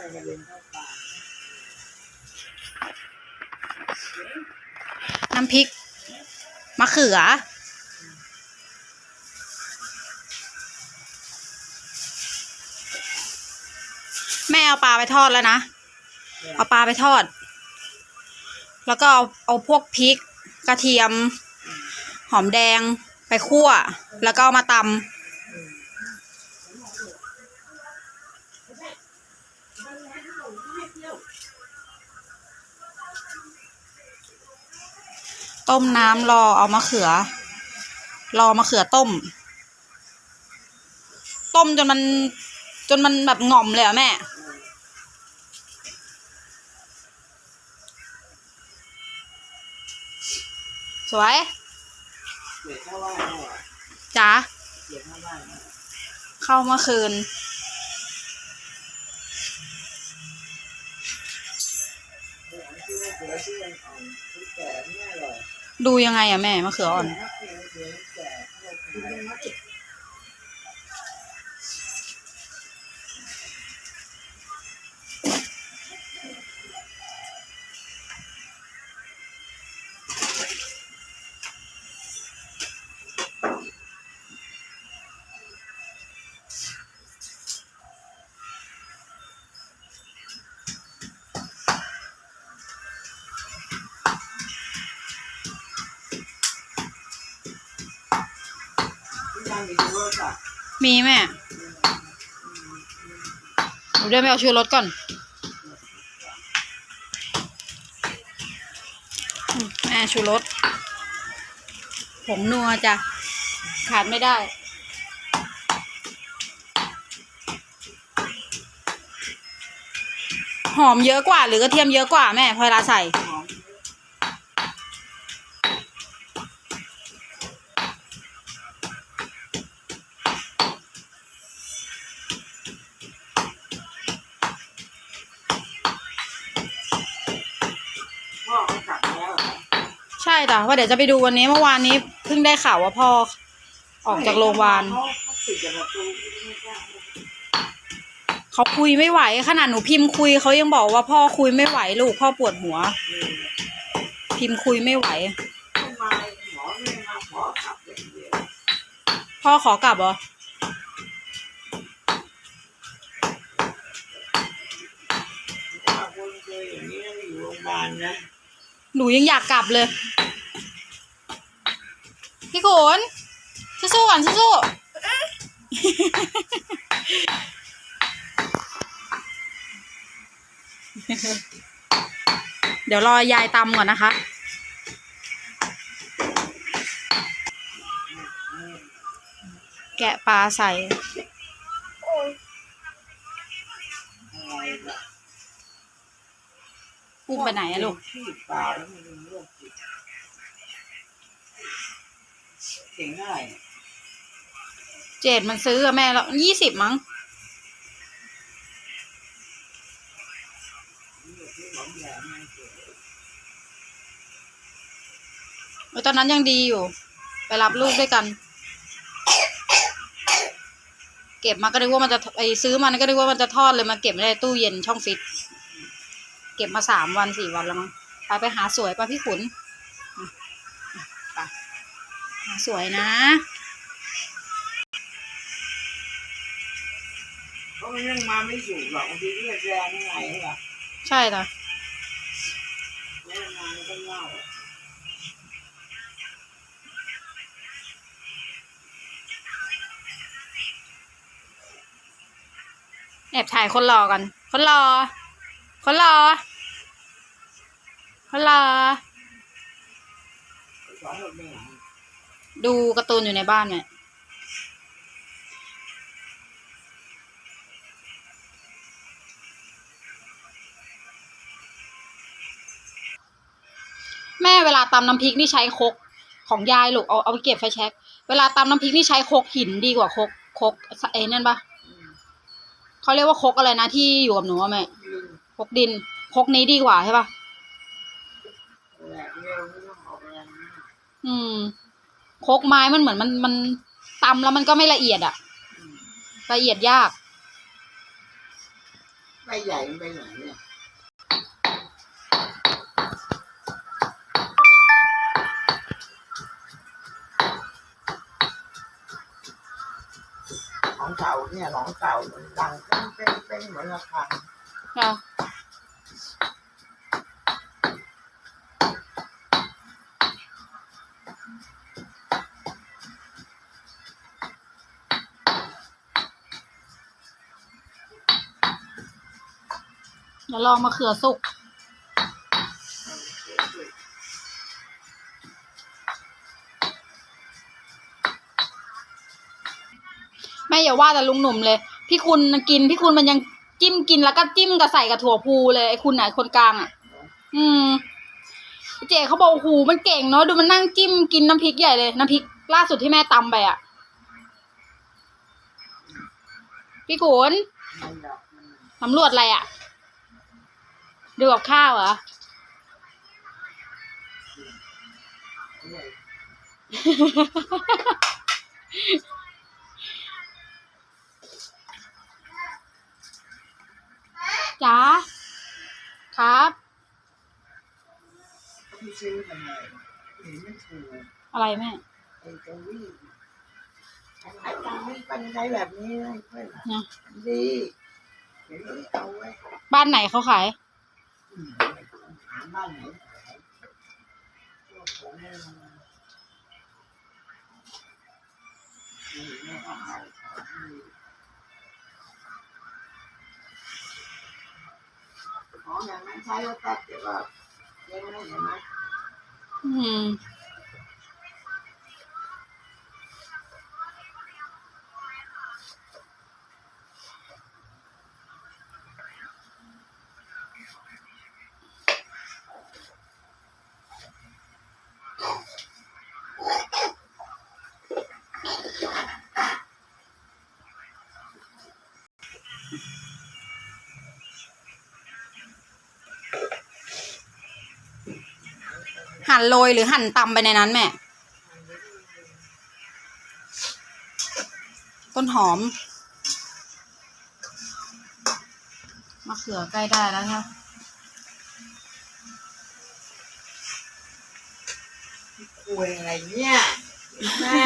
อะไรกระเด็นเข้าปากน้ำพริกมะเขือ แม่เอาปลาไปทอดแล้วนะ เอาปลาไปทอด แล้วก็เอาเอาพวกพริก กระเทียม หอมแดงไปคั่ว แล้วก็เอามาตำ ต้มน้ำรอเอามะเขือ รอมะเขือต้ม ต้มจนมัน จนมันแบบหง่อมเลยอะแม่สวยเสียเข้าบ้านได้เหรอจ๋าเสียเข้าบ้านได้เข้าเมื่อคืน ที่ว่าเสือที่มันอ่อนที่แก่ไม่อร่อยดูยังไงอะแม่มะเขืออ่อนถ้าเสือเสือแก่เรากินไม่ได้ที่ทำอีกร มีแม่หนูเดินไปเอาชูรสก่อนแม่ชูรสผงนัวจ้ะ ขาดไม่ได้หอมเยอะกว่าหรือกระเทียมเยอะกว่าแม่พอเวลาใส่ จ้ะว่าเดี๋ยวจะไปดูวันนี้เมื่อวานนี้เพิ่งได้ข่าวว่าพ่อออกจากโรงพยาบาลเขาเขาปิดจากประตูไม่กล้าเขาคุยไม่ไหวขนาดหนูพิมพ์คุยเขายังบอกว่าพ่อคุยไม่ไหวลูกพ่อปวดหัวเออพิมพ์คุยไม่ไหวทำไมหมอไม่มาขอกลับอย่างเดียวพ่อขอกลับเหรอถ้าคนเคยอย่างนี้อยู่โรงพยาบาลนะหนูยังอยากกลับเลย พี่ขุนสู้ๆก่อนสู้ๆเดี๋ยวรอยายตำก่อนนะคะ แกะปลาใส่อะไรล่ะอุ้มไปไหนอะลูก เป็นโรคจิตเก่งเท่าไหร่เจดมันซื้ออะแม่แล้วยี่สิบมั้ง ตอนนั้นยังดีอยู่ ไปรับลูกด้วยกัน เก็บมาก็นึกว่ามันจะไอซื้อมันก็นึกว่ามันจะทอดเลยมาเก็บไม่ได้ตู้เย็นช่องฟิต เก็บมาสามวันสี่วันแล้วมั้งไปไปหาสวยป่ะพี่ขุน สวยนะเพราะมันยังมาไม่อยู่หรอกบางทีเรียกแรงยังไงล่ะใช่จ้ะแล้วมามันก็เล่าแอบถ่ายคนรอกัน คนรอ คนรอ คนรอสอนเราไม่หลัง ดูการ์ตูนอยู่ในบ้านเนี่ยแม่เวลาตำน้ำพริกนี่ใช้คกของยายลูกเอาเอาไปเก็บไฟแช็กเวลาตำน้ำพริกนี่ใช้คกหินดีกว่าคกคกเอ้นั่นปะเขาเรียกว่าคกอะไรนะที่อยู่กับหนูอะแม่คกดินคกนี้ดีกว่าใช่ปะองออกแรงมากอืมครกไม้มันเหมือนมันมันตำแล้วมันก็ไม่ละเอียดอะอืมละเอียดยากไปไปใหญ่มันไปไหนเนี่ยของเก่าเนี่ยของเก่ามันดังเป็นเป็นเป็นเหมือนระฆังค่ะ เดี๋ยวลองมะเขือสุก แม่อย่าว่าแต่ลุงหนุ่มเลย พี่คุณกิน พี่คุณมันยังจิ้มกินแล้วก็จิ้มกับใส่กับถั่วพูเลยไอ้คุณไหนคนกลางอะ อืมเจ๊เขาบอกโอ้โหมันเก่งเนาะดูมันนั่งจิ้มกินน้ำพริกใหญ่เลยน้ำพริกล่าสุดที่แม่ตำไปอะ พี่ขุนมันดอกมันสำรวจอะไรอะ ดูกับข้าวเหรอเนี่ยจ๋า ครับพี่ซื้อทำไมเห็นไม่ถูกอะไรแม่ ไอ้ตัววิ่งอันไหนตังไม่ปันใจแบบนี้เลยเพื่อนนะดีเดี๋ยวนี้เอาไว้ บ้านไหนเขาขายอืม ถามบ้านไหนขายพวกผมเนี่ยมันนี่แม่ก็ขายของดีของอย่างนั้นใช้แล้วตัดเดี๋ยวก็เจ๊งไม่เห็นไหมอืม หั่นโรยหรือหั่นตำไปในนั้นแม่ ต้นหอม มะเขือใกล้ได้แล้วครับคุยอะไรเนี่ยแม่